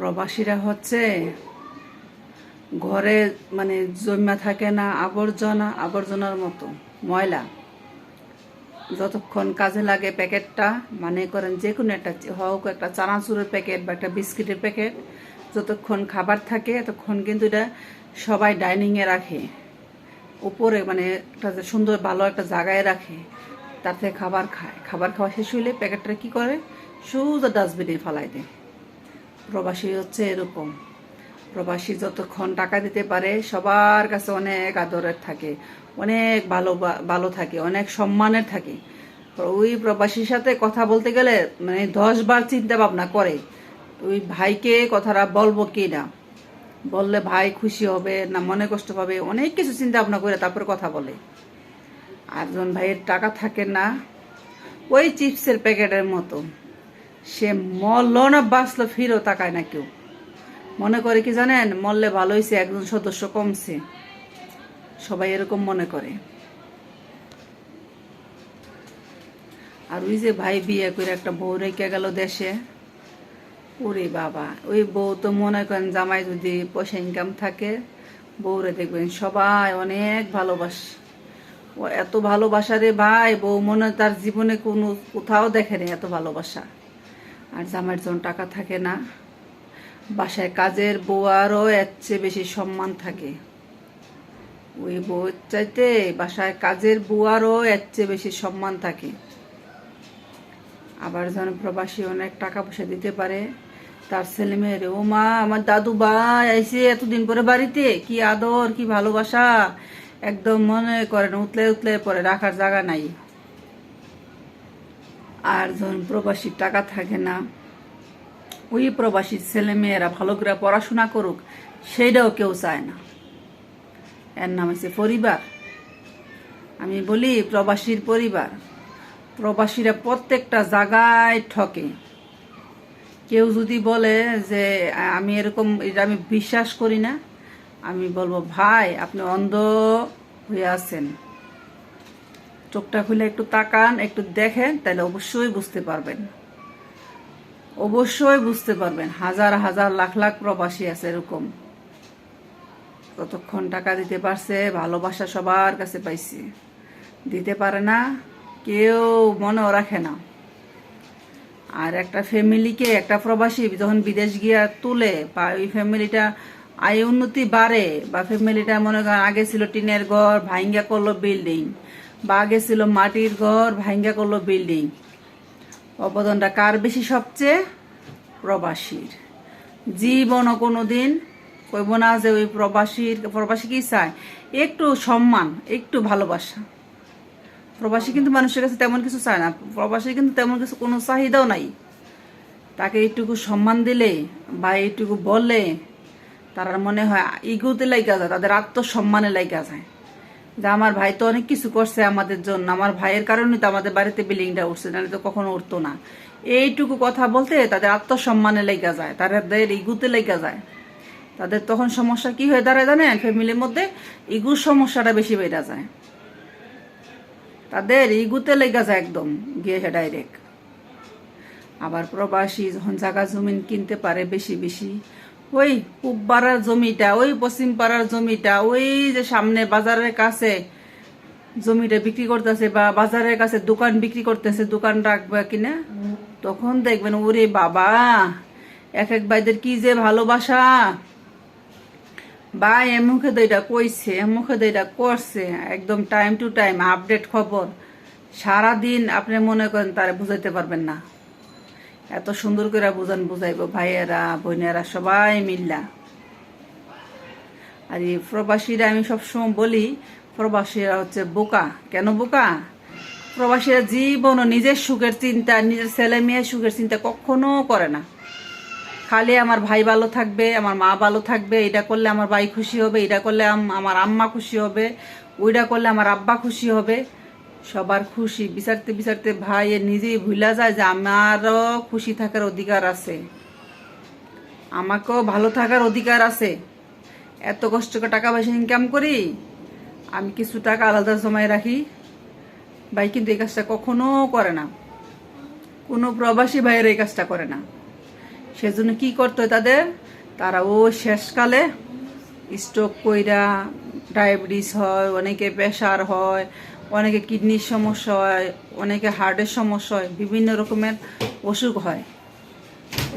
প্রবাসীরা হচ্ছে ঘরে মানে জমা থাকে না, আবর্জনা, আবর্জনার মতো, ময়লা। যতক্ষণ কাজে লাগে প্যাকেটটা মানে করেন যে কোনো একটা, হোক একটা চানাচুরের প্যাকেট বা একটা বিস্কিটের প্যাকেট, যতক্ষণ খাবার থাকে ততক্ষণ কিন্তু এটা সবাই ডাইনিংয়ে রাখে। উপরে মানে একটা যে সুন্দর ভালো একটা জায়গায় রাখে থেকে খাবার খায়। খাবার খাওয়া শেষ হইলে প্যাকেটটা কি করে? সোজা ডাস্টবিনে ফেলাই দেয়। প্রবাসী হচ্ছে এরকম। প্রবাসী যতক্ষণ টাকা দিতে পারে, সবার কাছে অনেক আদরের থাকে, অনেক ভালো ভালো থাকে, অনেক সম্মানের থাকে। ওই প্রবাসীর সাথে কথা বলতে গেলে মানে দশ বার চিন্তা ভাবনা করে ওই ভাইকে কথাটা বলব কি না? বললে ভাই খুশি হবে না, মনে কষ্ট পাবে, অনেক কিছু চিন্তা ভাবনা করে তারপরে কথা বলে। আর যখন ভাইয়ের টাকা থাকে না, ওই চিপসের প্যাকেটের মতো। সে মরল না বাঁচলো, ফিরও তাকায় না কেউ। মনে করে কি জানেন মরলে ভালো হয়েছে একজন সদস্য কমছে। সবাই এরকম মনে করে। আর ওই যে ভাই বিয়ে করে একটা বউ রেখে গেল দেশে, ওরে বাবা, ওই বউ তো মনে করেন জামাই যদি পয়সা ইনকাম থাকে, বউরে দেখবেন সবাই অনেক ভালোবাসে। ও এত ভালোবাসা রে ভাই, বউ মনে তার জীবনে কোনো কোথাও দেখেনি এত ভালোবাসা। আর জামাইয়ের যখন টাকা থাকে না। বাসায় কাজের বউয়ারও এর চেয়ে বেশি সম্মান থাকে। ওই বউ চাইতে বাসায় কাজের বুয়ারও এর চেয়ে বেশি সম্মান থাকে। আবার যখন প্রবাসী অনেক টাকা পয়সা দিতে পারে, তার ছেলে মেয়েরে ও মা, আমার দাদু ভাই আইসে এতদিন পরে বাড়িতে, কি আদর, কি ভালোবাসা। একদম মনে করেন, উতলে উতলে পরে রাখার জায়গা নাই। আর ধরুন প্রবাসীর টাকা থাকে না, ওই প্রবাসীর ছেলে মেয়েরা ভালো করে পড়াশোনা করুক, সেইটাও কেউ চায় না। এর নাম হচ্ছে পরিবার। আমি বলি প্রবাসীর পরিবার। প্রবাসীরা প্রত্যেকটা জায়গায় ঠকে। কেউ যদি বলে যে, আমি এরকম, এটা আমি বিশ্বাস করি না। আমি বলব, ভাই, আপনি অন্ধ হয়ে আছেন। চোখটা খুলে একটু তাকান, একটু দেখেন, তাহলে অবশ্যই বুঝতে পারবেন। অবশ্যই বুঝতে পারবেন, হাজার হাজার লাখ লাখ প্রবাসী আছে এরকম। কতক্ষণ টাকা দিতে পারছে, ভালোবাসা সবার কাছে পাইছি। দিতে পারে না, কেউ মনেও রাখে না। আর একটা ফ্যামিলিকে, একটা প্রবাসী যখন বিদেশ গিয়া তুলে, বা ওই ফ্যামিলিটা আয় উন্নতি বাড়ে, বা ফ্যামিলিটা মনে করেন আগে ছিল টিনের ঘর, ভাইঙ্গা করল বিল্ডিং বা আগে ছিল মাটির ঘর ভাঙ্গা করল বিল্ডিং অবদানটা কার বেশি সবচেয়ে? প্রবাসীর। জীবনও কোনো দিন কইব না যে ওই প্রবাসীর, প্রবাসী কি চায়? একটু সম্মান, একটু ভালোবাসা। প্রবাসী কিন্তু মানুষের কাছে তেমন কিছু চায় না। প্রবাসী কিন্তু তেমন কিছু কোনো চাহিদাও নাই। তাকে এইটুকু সম্মান দিলে বা এইটুকু বললে তার মনে হয় ইগোতে লাইগা যায়, তাদের আত্মসম্মানে লাইগা যায়। যে আমার ভাই তো অনেক কিছু করছে আমাদের জন্য। আমার ভাইয়ের কারণে তো আমাদের বাড়িতে বিল্ডিংটা উঠছে, নাহলে তো কখনো উঠতো না। এইটুকু কথা বলতে তাদের আত্মসম্মানে লেগা যায়, তাদের ইগুতে লেগা যায়। তাদের তখন সমস্যা কি হয়ে দাঁড়ায় জানেন? ফ্যামিলির মধ্যে ইগুর সমস্যাটা বেশি বেড়া যায়। তাদের ইগুতে লেগা যায় একদম, গিয়ে ডাইরেক্ট আবার প্রবাসী যখন জায়গা জমিন কিনতে পারে বেশি বেশি ওই পাড়ার জমিটা, ওই পশ্চিম পাড়ার জমিটা, ওই যে সামনে বাজারের কাছে জমিটা বিক্রি করতেছে বা বাজারের কাছে দোকান বিক্রি করতেছে, দোকান রাখবে কিনা? তখন দেখবেন, ওরে বাবা, এক এক ভাইদের কি যে ভালোবাসা। বা এমুখে দইটা কইছে এমুখে দইটা করছে। একদম টাইম টু টাইম আপডেট খবর। সারাদিন আপনি মনে করেন তারা বুঝাইতে পারবেন না। এত সুন্দর করে বুঝান, বুঝাইব, ভাইয়েরা, বোনেরা, সবাই মিল্লা। আর এই প্রবাসীরা, আমি সবসময় বলি, প্রবাসীরা হচ্ছে বোকা। কেন বোকা? প্রবাসীরা জীবনও নিজের সুখের চিন্তা, নিজের ছেলে মেয়ের সুখের চিন্তা কখনো করে না। খালি আমার ভাই ভালো থাকবে, আমার মা ভালো থাকবে, এটা করলে আমার ভাই খুশি হবে, এটা করলে আমার আম্মা খুশি হবে, ওইটা করলে আমার আব্বা খুশি হবে। সবার খুশি। বিচারতে বিচারতে ভাই নিজেই ভুলা যায় যে আমারও খুশি থাকার অধিকার আছে। আমাকেও ভালো থাকার অধিকার আছে। এত কষ্ট করে টাকা পয়সা ইনকাম করি, আমি কিছু টাকা আলাদা জমায় রাখি। ভাই কিন্তু এই কাজটা কখনো করে না। কোনো প্রবাসী ভাইয়ের এই কাজটা করে না। সেজন্য কি করতে তাদের? তারা ও শেষকালে স্ট্রোক কইরা ডায়াবেটিস হয়, অনেকে প্রেশার হয় অনেকে কিডনির সমস্যা হয়, অনেকে হার্টের সমস্যা হয়, বিভিন্ন রকমের অসুখ হয়।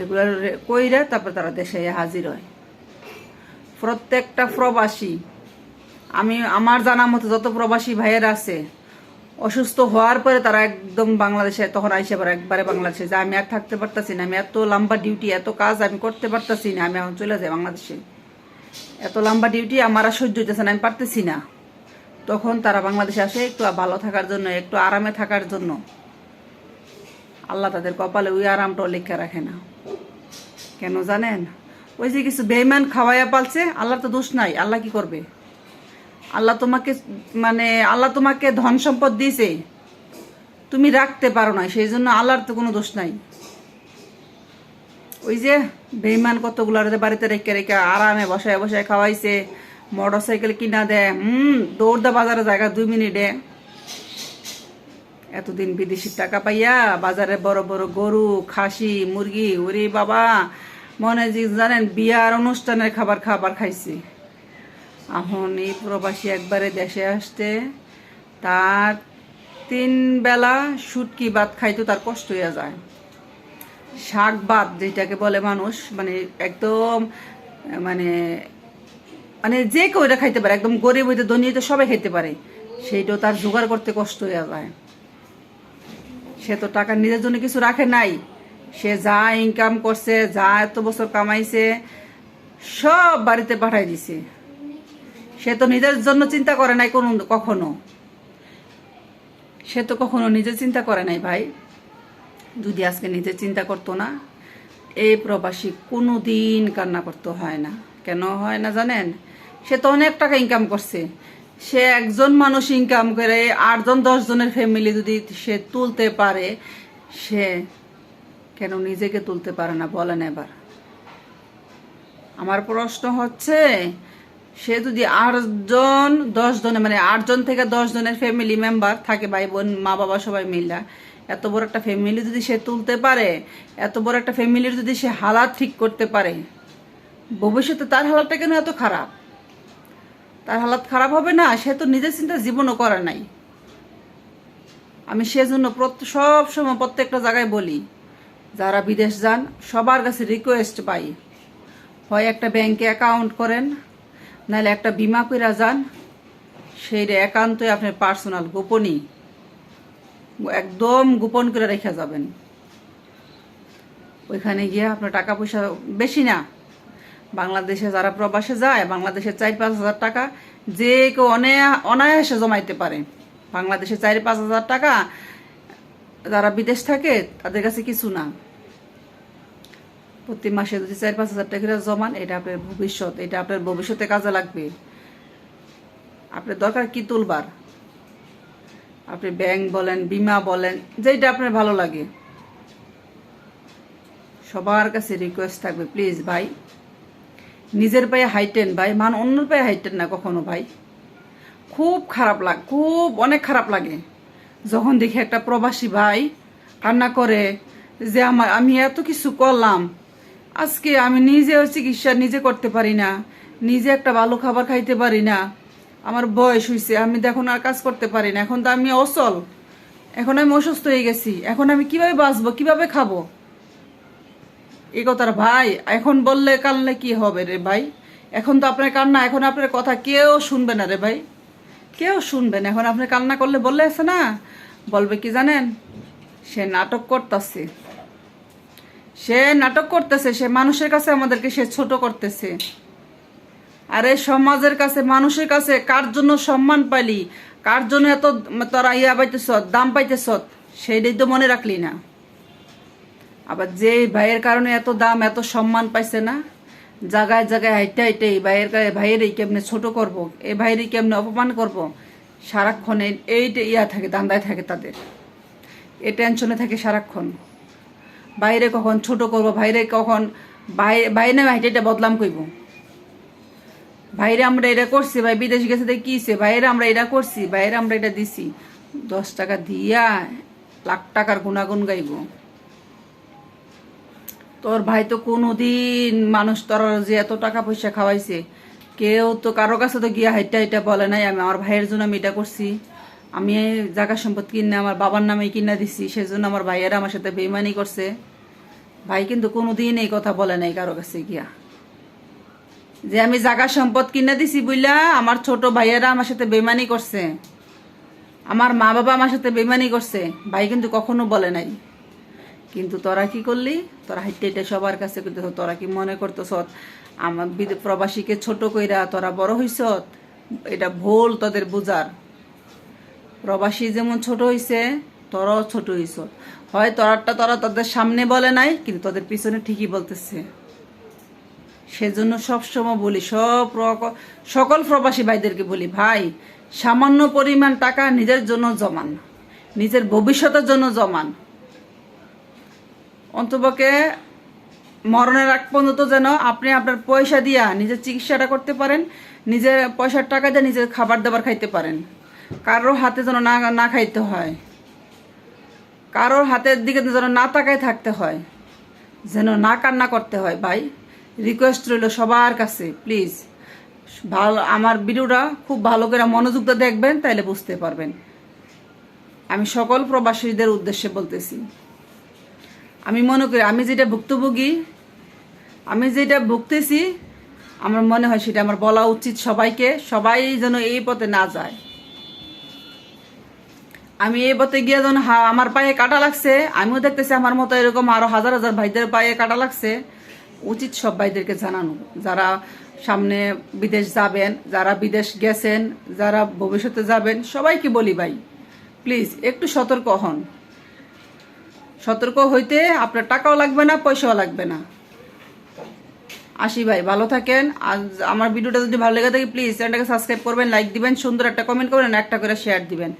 এগুলো কইরা তারপর তারা দেশে হাজির হয়। প্রত্যেকটা প্রবাসী, আমি আমার জানা মতো যত প্রবাসী ভাইয়ের আছে, অসুস্থ হওয়ার পরে তারা একদম বাংলাদেশে তখন আইসে পারে একবারে বাংলাদেশে যে আমি আর থাকতে পারতাছি না, আমি এত লম্বা ডিউটি, এত কাজ আমি করতে পারতাছি না, আমি এখন চলে যাই বাংলাদেশে। এত লম্বা ডিউটি আমার আর সহ্য হইতেছে না, আমি পারতেছি না। তখন তারা বাংলাদেশে আসে একটু ভালো থাকার জন্য, একটু আরামে থাকার জন্য। আল্লাহ তাদের কপালে ওই আরামটাও লেখা রাখে না। কেন জানেন? ওই যে কিছু বেইমান খাওয়াইয়া পালছে, আল্লাহর তো দোষ নাই, আল্লাহ কি করবে? আল্লাহ তোমাকে মানে আল্লাহ তোমাকে ধন সম্পদ দিয়েছে। তুমি রাখতে পারো না, সেই জন্য আল্লাহর তো কোনো দোষ নাই। ওই যে বেইমান কতগুলো বাড়িতে রেখে রেখে আরামে বসায় বসায় খাওয়াইছে মোটর সাইকেল কিনা দেয় হুম দৌড়দা বাজারে জায়গা দুই মিনিটে। এতদিন বিদেশির টাকা পাইয়া বাজারে বড় বড় গরু, খাসি, মুরগি, ওরে বাবা, মনে যে জানেন বিয়ার অনুষ্ঠানের খাবার খাবার খাইছি। এখন এই প্রবাসী একবারে দেশে আসতে তার তিন বেলা শুটকি ভাত খাইতো তার কষ্ট হয়ে যায়। শাক ভাত যেটাকে বলে মানুষ মানে একদম মানে মানে যে কেউ এটা খাইতে পারে, একদম গরিব হইতে ধনী হইতে সবাই খাইতে পারে। সেইটাও তার জোগাড় করতে কষ্ট হয়ে যায়। সে তো টাকা নিজের জন্য কিছু রাখে নাই। সে যা ইনকাম করছে, যা এত বছর কামাইছে, সব বাড়িতে পাঠাই দিছে। সে তো নিজের জন্য চিন্তা করে নাই কোনো, কখনো। সে তো কখনো নিজে চিন্তা করে নাই, ভাই। যদি আজকে নিজে চিন্তা করতো না, এই প্রবাসী কোনো দিন কান্না করতে হয় না। কেন হয় না জানেন? সে তো অনেক টাকা ইনকাম করছে। সে একজন মানুষ ইনকাম করে, আটজন, দশজনের ফ্যামিলি যদি সে তুলতে পারে, সে কেন নিজেকে তুলতে পারে না? বলেন এবার। আমার প্রশ্ন হচ্ছে, সে যদি আটজন দশ জনে মানে আটজন থেকে দশ জনের ফ্যামিলি মেম্বার থাকে, ভাই বোন, মা বাবা সবাই মিলা, এত বড় একটা ফ্যামিলি যদি সে তুলতে পারে, এত বড় একটা ফ্যামিলির যদি সে হালাত ঠিক করতে পারে, ভবিষ্যতে তার হালাতটা কেন এত খারাপ? তার হালাত খারাপ হবে না, সে তো নিজের চিন্তা জীবনও করে নাই। আমি সেজন্য সব সময় প্রত্যেকটা জায়গায় বলি, যারা বিদেশ যান, সবার কাছে রিকোয়েস্ট পাই, হয় একটা ব্যাংকে অ্যাকাউন্ট করেন, নাহলে একটা বিমা কইরা যান, সেই একান্তই আপনার পার্সোনাল গোপনই, একদম গোপন করে রেখে যাবেন। ওইখানে গিয়ে আপনার টাকা পয়সা বেশি না। বাংলাদেশে যারা প্রবাসে যায়, বাংলাদেশে চার পাঁচ হাজার টাকা যে কেউ অনায়াসে জমাইতে পারে। বাংলাদেশে চার পাঁচ হাজার টাকা যারা বিদেশ থাকে, তাদের কাছে কিছু না। প্রতি মাসে যদি চার পাঁচ হাজার টাকা জমান, এটা আপনার ভবিষ্যৎ, এটা আপনার ভবিষ্যতে কাজে লাগবে। আপনার দরকার কি তুলবার? আপনি ব্যাংক বলেন, বিমা বলেন যেটা আপনার ভালো লাগে। সবার কাছে রিকোয়েস্ট থাকবে প্লিজ ভাই। নিজের পায়ে হাইটেন ভাই, মান অন্যর পায়ে হাইটেন না কখনো ভাই। খুব খারাপ লাগ, খুব অনেক খারাপ লাগে। যখন দেখি একটা প্রবাসী ভাই কান্না করে যে আমার আমি এত কিছু করলাম, আজকে আমি নিজে চিকিৎসা নিজে করতে পারি না, নিজে একটা ভালো খাবার খাইতে পারি না, আমার বয়স হয়েছে আমি এখন আর কাজ করতে পারি না, এখন তো আমি অচল, এখন আমি অসুস্থ হয়ে গেছি, এখন আমি কীভাবে বাঁচবো, কীভাবে খাব? কথার ভাই, এখন বললে কানলে কি হবে রে ভাই? এখন তো আপনার কান্না, এখন আপনার কথা কেউ শুনবে না রে ভাই। কেউ শুনবে না, এখন আপনি কান্না করলে বললে আছে না? বলবে কি জানেন? সে নাটক করতেছে। সে নাটক করতেছে, সে মানুষের কাছে আমাদেরকে সে ছোট করতেছে। আরে সমাজের কাছে, মানুষের কাছে কার জন্য সম্মান পাইলি? কার জন্য এত তোরা ইয়া পাইতেছ, দাম পাইতেছ? সেইটাই তো মনে রাখলি না। আবার যে ভাইয়ের কারণে এত দাম, এত সম্মান পাইছে না জায়গায় জায়গায় হাইটে হাইটে এই ভাইয়ের ভাইয়েরই কেমনে ছোট করব এই ভাইয়েরই কেমনে অপমান করব, সারাক্ষণ এইটা ইয়া থাকে, দান্দায় থাকে তাদের। এ টেনশনে থাকে সারাক্ষণ। বাইরে কখন ছোট করব বাইরে কখন বাইরে হাইটে বদলাম কইব। ভাইরে আমরা এটা করছি, ভাই বিদেশ গেছে দেখ কিছে ভাইরে আমরা এটা করছি, ভাইরে আমরা এটা দিছি। দশ টাকা দিয়া লাখ টাকার গুণাগুণ গাইব। তোর ভাই তো কোনোদিন মানুষ তোর যে এত টাকা পয়সা খাওয়াইছে, কেউ তো কারও কাছে তো গিয়া হাইটা হাইটা বলে নাই, আমি আমার ভাইয়ের জন্য আমি এটা করছি। আমি জায়গা সম্পদ কিনে আমার বাবার নামে কিনা দিছি, সেজন্য আমার ভাইয়েরা আমার সাথে বেইমানি করছে। ভাই কিন্তু কোনোদিন এই কথা বলে নাই কারও কাছে গিয়া। যে আমি জায়গা সম্পদ কিনে দিছি বুইলা, আমার ছোট ভাইয়েরা আমার সাথে বেইমানি করছে। আমার মা বাবা আমার সাথে বেইমানি করছে, ভাই কিন্তু কখনো বলে নাই। কিন্তু তোরা কি করলি? তোরা হাইটে হাইটে সবার কাছে কিন্তু তোরা কি মনে করতেছ আমার প্রবাসীকে ছোট কইরা তোরা বড় হইস এটা ভুল তোদের বুঝার। প্রবাসী যেমন ছোট হইছে, তোরাও ছোট হইস হয় তোরাটা তোরা তোদের সামনে বলে নাই, কিন্তু তোদের পিছনে ঠিকই বলতেছে। সেজন্য সবসময় বলি, সব সকল প্রবাসী ভাইদেরকে বলি, ভাই, সামান্য পরিমাণ টাকা নিজের জন্য জমান। নিজের ভবিষ্যতের জন্য জমান। অন্তপক্ষে মরণের আগ পর্যন্ত যেন আপনি আপনার পয়সা দিয়া নিজের চিকিৎসাটা করতে পারেন, নিজের পয়সার টাকা দিয়ে নিজের খাবার দাবার খাইতে পারেন। কারোর হাতে যেন না না খাইতে হয়। কারোর হাতের দিকে যেন না তাকায় থাকতে হয়। যেন না কান্না করতে হয়। ভাই রিকোয়েস্ট রইল সবার কাছে প্লিজ ভালো, আমার ভিডিওটা খুব ভালো করে মনোযোগ দিয়ে দেখবেন, তাইলে বুঝতে পারবেন। আমি সকল প্রবাসীদের উদ্দেশ্যে বলতেছি। আমি মনে করি, আমি যেটা ভুক্তভোগী, আমি যেটা ভুগতেছি, আমার মনে হয় সেটা আমার বলা উচিত সবাইকে, সবাই যেন এই পথে না যায়। আমি এই পথে গিয়ে যখন হা- আমার পায়ে কাটা লাগছে, আমিও দেখতেছি আমার মতো এরকম আরও হাজার হাজার ভাইদের পায়ে কাটা লাগছে। উচিত সব ভাইদেরকে জানানো, যারা সামনে বিদেশ যাবেন, যারা বিদেশ গেছেন, যারা ভবিষ্যতে যাবেন, সবাইকে বলি ভাই প্লিজ একটু সতর্ক হন। সতর্ক হইতে আপনার টাকাও লাগবে না, পয়সাও লাগবে না। আসি ভাই, ভালো থাকেন। আর আমার ভিডিওটা যদি ভালো লেগে থাকে প্লিজ চ্যানেলটাকে সাবস্ক্রাইব করবেন লাইক দিবেন, সুন্দর একটা কমেন্ট করবেন একটা করে শেয়ার দিবেন।